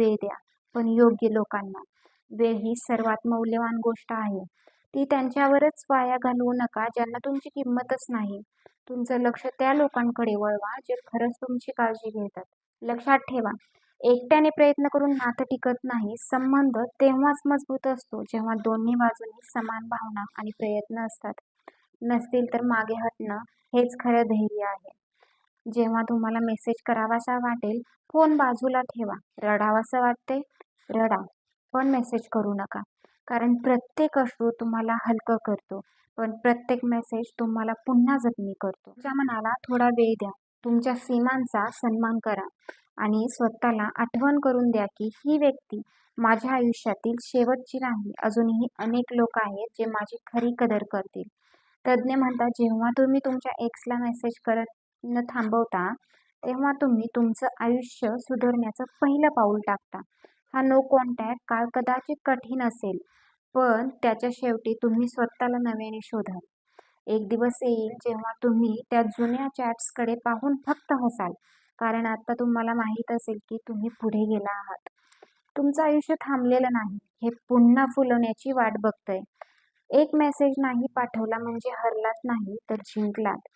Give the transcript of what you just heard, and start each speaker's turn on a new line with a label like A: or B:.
A: वेळ द्या पण योग्य लोकांना. वेळ ही सर्वात मौल्यवान गोष्ट आहे. ती त्यांच्यावरच वाया घालवू नका ज्यांना तुमची किंमतच नाही. तुमचं लक्ष त्या लोकांकडे वळवा जे खरंच तुमची काळजी घेतात. लक्षात ठेवा एकट्याने प्रयत्न करून नातं टिकत नाही. संबंध तेव्हाच मजबूत असतो जेव्हा दोन्ही बाजूंनी समान भावना आणि प्रयत्न असतात. नसतील तर मागे हटणं हेच खरं धैर्य आहे. जेव्हा तुम्हाला मेसेज करावासा वाटेल फोन बाजूला ठेवा. रडावासं वाटते रडा पण मेसेज करू नका. कारण प्रत्येक अश्रू तुम्हाला हलकं करतो. पण प्रत्येक मेसेज तुम्हाला पुन्हा जखमी करतो. तुमच्या मनाला थोडा वेळ द्या. तुमच्या सीमांचा सन्मान करा. आणि स्वतःला आठवण करून द्या की ही व्यक्ती माझ्या आयुष्यातील शेवटची नाही. अजूनही अनेक लोक आहेत जे माझी खरी कदर करतील. तज्ज्ञ म्हणतात जेव्हा तुम्ही तुमच्या एक्सला मेसेज करत न थांबवता तेव्हा तुम्ही तुमचं आयुष्य सुधारण्याचं पहिलं पाऊल टाकता. हा नो कॉन्टॅक्ट काळ कदाचित कठीण असेल पण त्याच्या शेवटी तुम्ही स्वतःला नव्याने शोधाल. एक दिवस येईल जेव्हा तुम्ही त्या जुन्या चॅट्सकडे पाहून फक्त हसाल कारण आता तुम्हाला माहीत असेल की तुम्ही पुढे गेला आहात. तुमचं आयुष्य थांबलेलं नाही हे पुन्हा फुलवण्याची वाट बघतंय. एक मेसेज नाही पाठवला म्हणजे हरलात नाही तर जिंकलात.